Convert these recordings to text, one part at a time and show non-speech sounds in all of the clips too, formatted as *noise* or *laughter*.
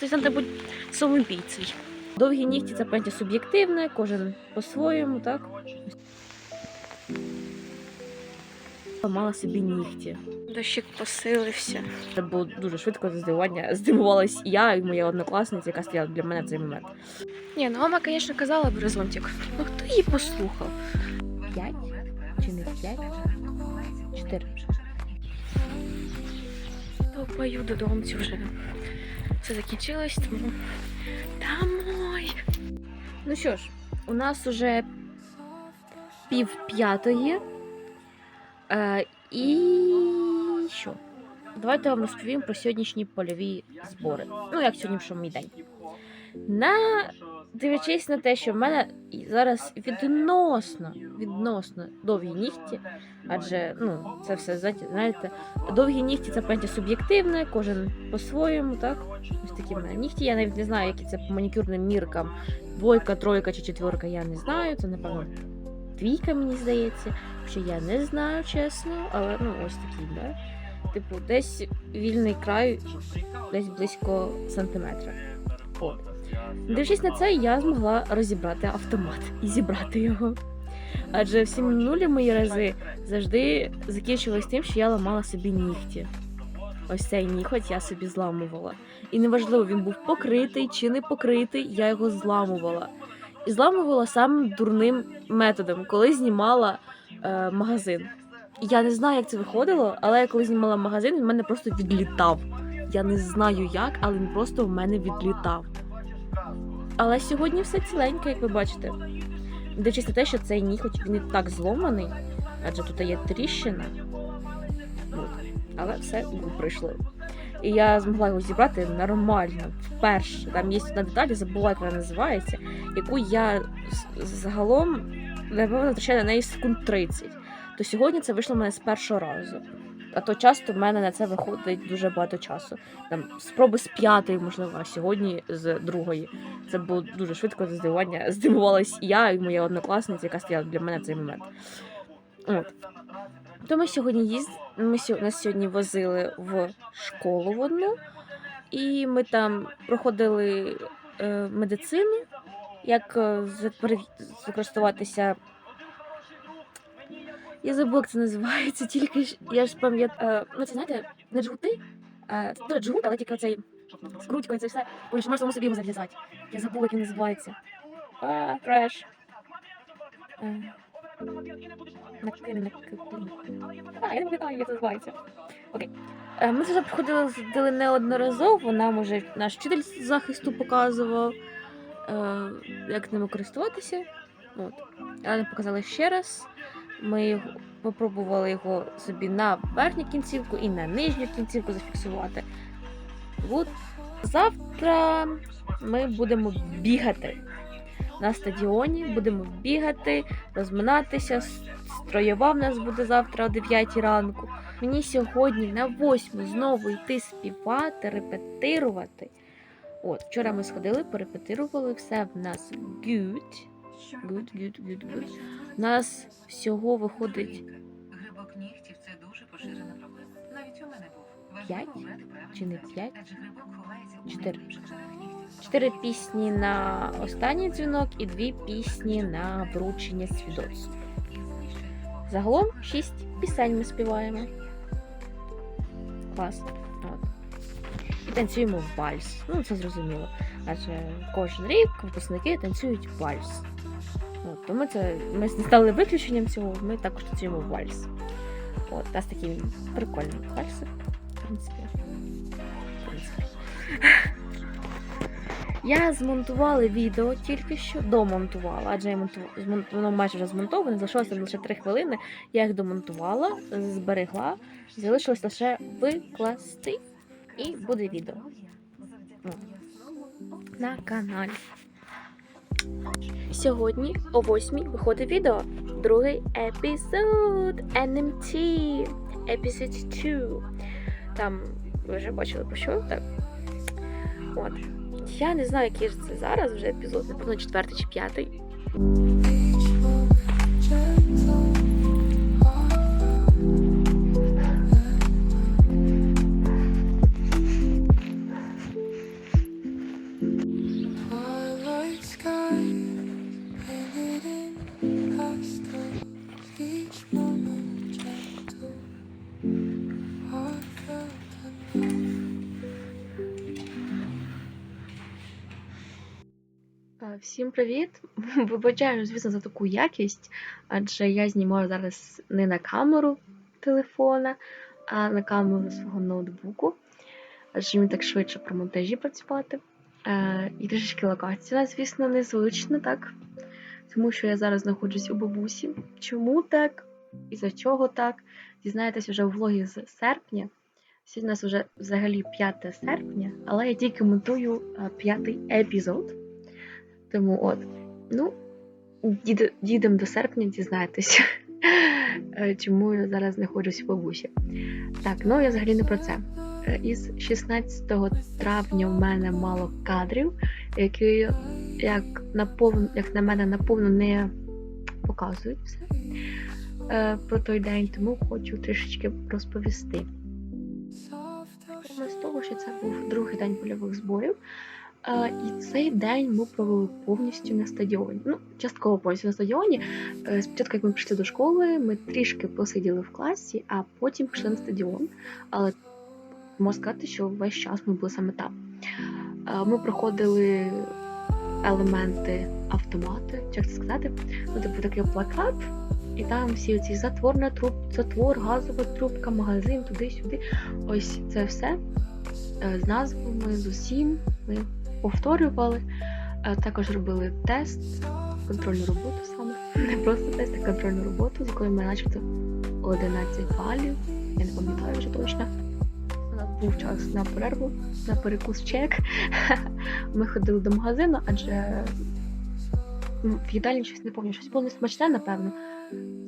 Тобто треба бути самобійцею. Довгі нігті це поняття суб'єктивне, кожен по-своєму, так? Ламала собі нігті. Дощик посилився. Це було дуже швидко здивування. Здивувалась і я, і моя однокласниця, яка стояла для мене в цей момент. Ні, ну мама, звісно, казала б зонтик. Ну хто її послухав? П'ять? Чи не п'ять? Чотири. Топаю додому вже. Все закінчилось, тому домой. Ну що ж, у нас уже пів п'ятої. Е, і що? Давайте вам розповім про сьогоднішні польові збори. Ну, як сьогоднішній мій день. На дивлячись на те, що в мене зараз відносно, відносно довгі нігті, адже ну, це все знаєте, довгі нігті це поняття суб'єктивне, кожен по-своєму, так? Ось такі в мене нігті. Я навіть не знаю, які це по манікюрним міркам. Двойка, тройка чи четверка, я не знаю. Це, напевно, двійка, мені здається. Що я не знаю, чесно, але ну ось такі, да? Типу, десь вільний край, десь близько сантиметра. От. Дивлячись на це, я змогла розібрати автомат і зібрати його. Адже всі минулі мої рази завжди закінчувались тим, що я ламала собі нігті. Ось цей ніготь я собі зламувала. І неважливо, він був покритий чи не покритий, я його зламувала. І зламувала самим дурним методом, коли знімала е, магазин. Я не знаю, як це виходило, але я коли знімала магазин, він мене просто відлітав. Я не знаю як, але він просто в мене відлітав. Але сьогодні все ціленьке, як ви бачите. Дивлячись на те, що цей ніготь він і так зломаний, адже тут є тріщина. Але все пройшло. І я змогла його зібрати нормально, вперше. Там є одна деталь, забула, як вона називається, яку я загалом, напевно, втрачаю на неї секунд 30. То сьогодні це вийшло в мене з першого разу. А то часто в мене на це виходить дуже багато часу. Там спроби з п'ятої, можливо, а сьогодні з другої. Це було дуже швидко здивування. *laughs* Здивувалась і я, і моя однокласниця, яка стояла для мене в цей момент. От. То ми сьогодні їзд... ми сьо... нас сьогодні возили в школу в одну, і ми там проходили е, медицину, як е, використовуватися. Я забула, як це називається, тільки ж я ж пам'ятаю. Е, ну, це знаєте, не джгути, а джгут, але тільки оцей скрутькою це все. Ой, що можна самому собі його зав'язати. Я забула, як він називається. А. Е, Накиди, накиди. А, я не пам'ятаю, як це називається. Окей. Е, Ми це проходили ходили неодноразово. Нам уже наш вчитель з захисту показував, як ними користуватися. От. Але показали ще раз. Ми попробували його собі на верхню кінцівку і на нижню кінцівку зафіксувати. От. Завтра ми будемо бігати на стадіоні, будемо бігати, розминатися. Строєва в нас буде завтра о 9 ранку. Мені сьогодні на 8 знову йти співати, репетирувати. От, вчора ми сходили, порепетирували, все в нас good. Good, good, good, good. Нас всього виходить Грибок нігтів це дуже поширена проблема. Навіть у мене був. П'ять? Чи не п'ять? Чотири. чотири пісні на останній дзвінок і дві пісні на вручення свідоцтв. Загалом шість пісень ми співаємо. Клас. От. І танцюємо вальс. Ну, це зрозуміло. Адже кожен рік випускники танцюють вальс. От, тому це ми не стали виключенням цього, ми також танцюємо вальс. От, у нас такі прикольні вальси, в принципі. *laughs* Я змонтувала відео тільки що домонтувала, адже я монту... воно майже вже змонтоване, залишилося лише 3 хвилини. Я їх домонтувала, зберегла, залишилось лише викласти, і буде відео на каналі. Сьогодні о 8 виходить відео. Другий епізод NMT. Episode 2. Там ви вже бачили про що, так? От. Я не знаю, який ж це зараз вже епізод, напевно, четвертий чи п'ятий. Всім привіт! *laughs* Вибачаю, звісно, за таку якість, адже я знімаю зараз не на камеру телефона, а на камеру свого ноутбуку, адже мені так швидше про монтажі працювати. Е, і трішечки локація, звісно, незвична, так? Тому що я зараз знаходжусь у бабусі. Чому так? І за чого так? Дізнаєтесь вже у влогі з серпня. Сьогодні у нас вже взагалі 5 серпня, але я тільки монтую е, п'ятий епізод. Тому от, ну, дід, дідем до серпня дізнаєтесь, *laughs* е, чому я зараз знаходжусь в бабусі. Так, ну я взагалі не про це. Е, Із 16 травня в мене мало кадрів, які, як, наповн, як на мене, наповно не показують все е, про той день, тому хочу трішечки розповісти. З того, що це був другий день польових зборів. І цей день ми провели повністю на стадіоні. Ну, частково повністю на стадіоні. Е, Спочатку, як ми прийшли до школи, ми трішки посиділи в класі, а потім пішли на стадіон. Але можу сказати, що весь час ми були саме там. Е, Ми проходили елементи автомати, як це сказати. Ну, типу такий плакат, і там всі ці затворна труб, затвор, газова трубка, магазин, туди-сюди. Ось це все е, з назвами, з усім. Ми повторювали. Е, Також робили тест, контрольну роботу саме. Не просто тест, а контрольну роботу, з якої ми начебто 11 балів. Я не пам'ятаю вже точно. У нас був час на перерву, на перекус чек. *laughs* Ми ходили до магазину, адже в їдальні щось не пам'ятаю, щось було несмачне, напевно.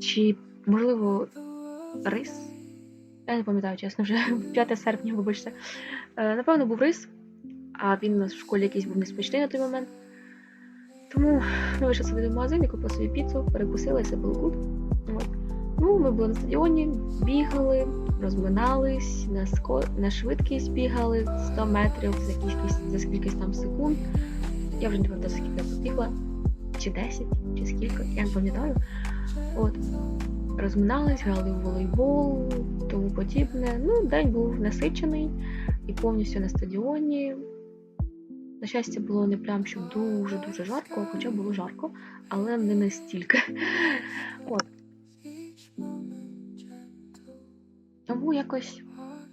Чи, можливо, рис? Я не пам'ятаю, чесно, вже *laughs* 5 серпня, вибачте. Е, Напевно, був рис, а він у нас в школі якийсь був неспечний на той момент. Тому ми вийшли собі до магазину, купили собі піцу, перекусили, все було гуд. Ну, ми були на стадіоні, бігали, розминались, на, ско... на швидкість бігали 100 метрів за кількість, за скількись там секунд. Я вже не пам'ятаю, скільки я побігла, чи 10, чи скільки, я не пам'ятаю. От. Розминались, грали в волейбол, тому подібне. Ну, день був насичений і повністю на стадіоні. На щастя, було не прям щоб дуже-дуже жарко, хоча було жарко, але не настільки. *laughs* От. Тому якось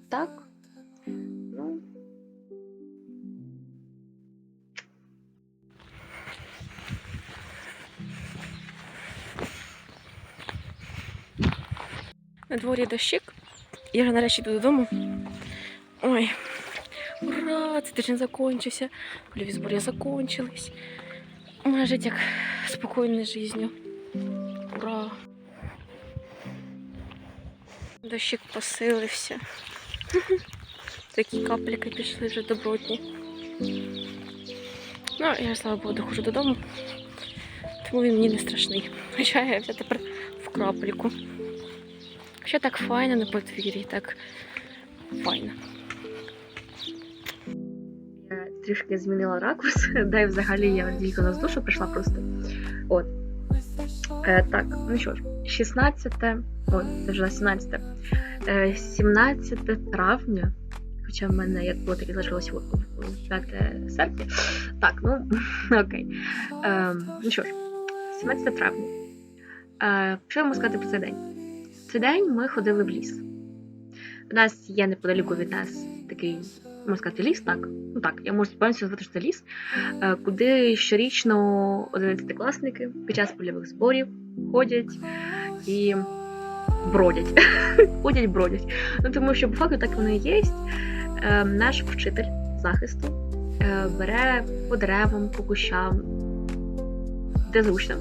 так. Ну. На дворі дощик. Я вже нарешті йду додому. Ой, Цей тиждень закінчився. Польові збори закончились. Моє життя як спокійною життю. Ура! Дощик посилився. *laughs* Такі капліки пішли вже добротні. Ну, я, слава Богу, доходжу додому. Тому він мені не страшний. *laughs* Хоча я вже тепер в крапліку. Ще так файно на подвір'ї, так файно. Трішки змінила ракурс, *laughs* і взагалі я тільки на душу прийшла просто. От. Е, так, ну що ж, 16, ой, це вже 17, е, 17 травня, хоча в мене як було, так і залишилось 5 серпня. Так, ну *laughs* окей. Е, ну що ж, 17 травня. Е, що я можу сказати про цей день? Цей день ми ходили в ліс. У нас є неподаліку від нас такий, можна сказати, ліс, так? Ну так, я можу повністю сказати, що це ліс, е, куди щорічно 11-класники під час польових зборів ходять і бродять. *laughs* ходять, бродять. Ну тому що по факту так воно і є. Е, Наш вчитель захисту е, бере по деревам, по кущам, де зручно.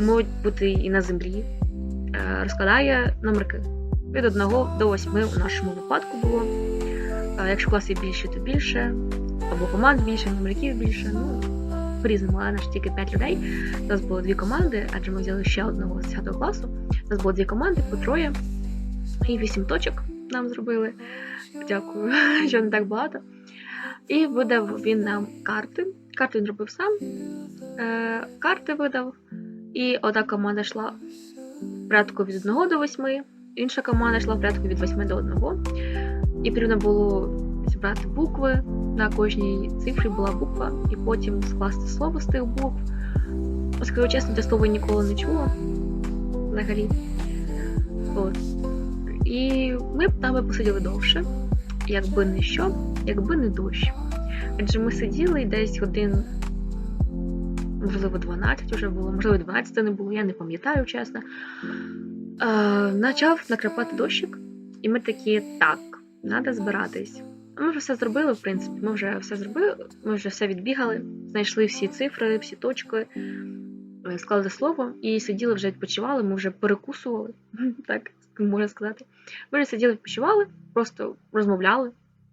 Можуть бути і на землі, розкладає номерки від 1 до 8 у нашому випадку було. Якщо класів більше, то більше, або команд більше, номерків більше. Ну, по-різному, але наш тільки 5 людей. У нас було дві команди, адже ми взяли ще одного з 10 класу. У нас було дві команди по троє. І 8 точок нам зробили. Дякую, *laughs* що не так багато. І видав він нам карти. Карти він робив сам. Е, карти видав. І одна команда йшла в порядку від 1 до 8, інша команда йшла в порядку від 8 до 1. І потрібно було зібрати букви. На кожній цифрі була буква, і потім скласти слово з тих букв. Скажу чесно, я слово ніколи не чула взагалі. От. І ми б там посиділи довше, якби не що, якби не дощ. Адже ми сиділи десь годин, можливо, 12 вже було, можливо, 12 не було, я не пам'ятаю, чесно. Е, почав накрапати дощик, і ми такі, так, треба збиратись. Ми вже все зробили, в принципі, ми вже все зробили, ми вже все відбігали, знайшли всі цифри, всі точки, е, склали слово і сиділи вже відпочивали, ми вже перекусували, *laughs* так можна сказати. Ми вже сиділи відпочивали, просто розмовляли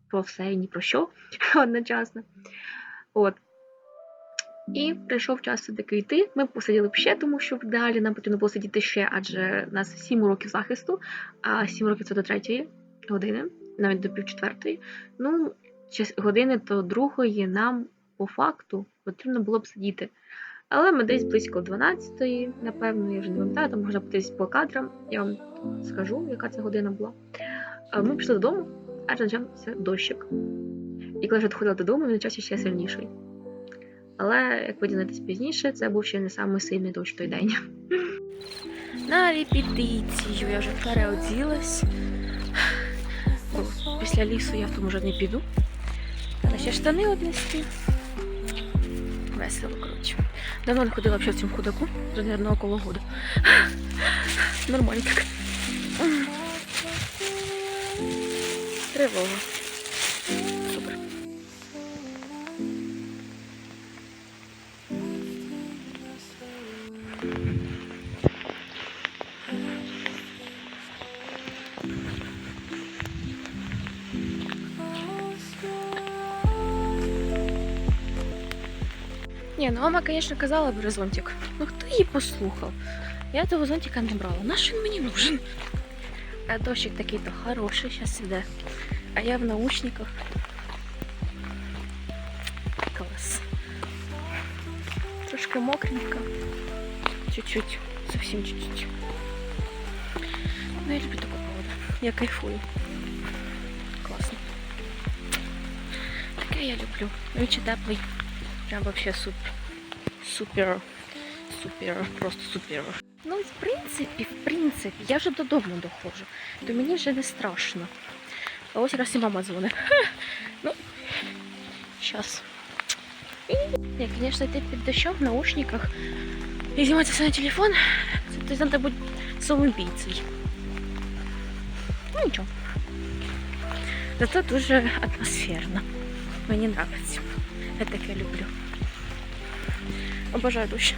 про все і ні про що *laughs* одночасно. От. І прийшов час все-таки йти. Ми посиділи б ще, тому що далі нам потрібно було сидіти ще, адже у нас 7 уроків захисту, а 7 років це до третьої години, навіть до пів четвертої. Ну, години до другої нам по факту потрібно було б сидіти. Але ми десь близько 12-ї, напевно, я вже не пам'ятаю, там можна подивитись по кадрам, я вам скажу, яка це година була. Е, Ми пішли додому, адже почався дощик. І коли вже доходила додому, він почався ще сильніший. Але, як ви дізнаєтесь пізніше, це був ще не самий сильний дощ той день. *laughs* На репетицію я вже переоділась. Після лісу я в тому вже не піду. Треба ще штани однести. Весело, коротше. Давно не ходила взагалі в цьому худаку, вже, мабуть, около года. Нормально так. Тривога. мама, звісно, казала б зонтик. Ну хто її послухав? Я того зонтика не брала. Наш він мені нужен? А дощик такий то хороший зараз іде. А я в наушниках. Клас. Трошки мокренько. Чуть-чуть. Совсем чуть-чуть. Ну, я люблю таку погоду. Я кайфую. Класно. Таке я люблю. Він ще теплий. Прям вообще супер. Супер. Супер. Просто супер. Ну, в принципі, в принципі, я вже додому доходжу. То мені вже не страшно. А ось раз і мама дзвонить. *laughs* Ну, щас. Ні, звісно, йти під дощом в наушниках і знімати все на телефон, це ти треба бути самоубійцею. Ну нічого. Зато дуже атмосферно. Мені подобається. Я таке люблю. Обожаю дощ.